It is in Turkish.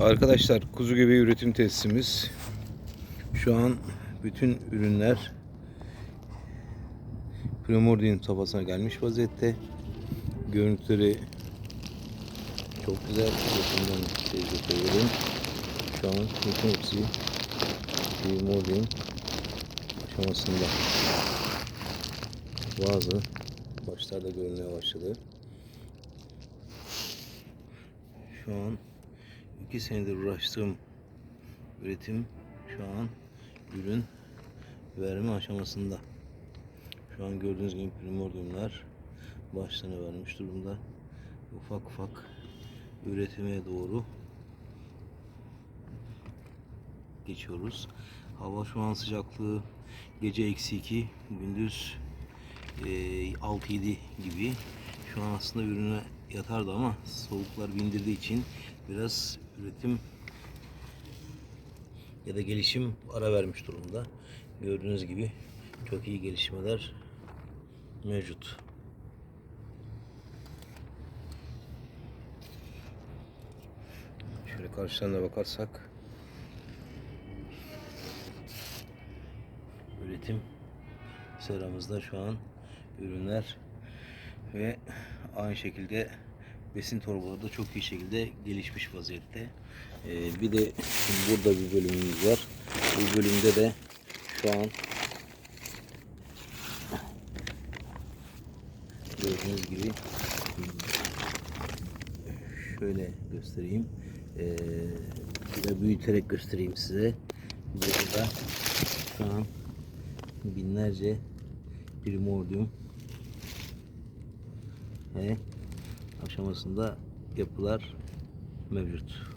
Arkadaşlar kuzu gibi üretim tesisimiz. Şu an bütün ürünler Primordium safhasına gelmiş vaziyette. Görüntüleri çok güzel. Yakından tecrübe edelim. Şu an bütün hepsi Primordium aşamasında. Bazı başlarda görünmeye başladı. Şu an iki senedir uğraştığım üretim şu an ürün verme aşamasında. Şu an gördüğünüz gibi primordiumlar başlarına vermiş durumda. Ufak ufak üretime doğru geçiyoruz. Hava şu an sıcaklığı gece eksi 2, gündüz e, 6-7 gibi. Şu an aslında ürüne yatardı ama soğuklar bindirdiği için biraz üretim ya da gelişim ara vermiş durumda. Gördüğünüz gibi çok iyi gelişmeler mevcut. Şöyle karşıdan da bakarsak üretim sıramızda şu an ürünler ve aynı şekilde besin torbaları da çok iyi şekilde gelişmiş vaziyette. Ee, bir de şimdi burada bir bölümümüz var. Bu bölümde de şu an gördüğünüz gibi şöyle göstereyim. Ee, bir de büyüterek göstereyim size. Burada şu an binlerce primordium aşamasında yapılar mevcut.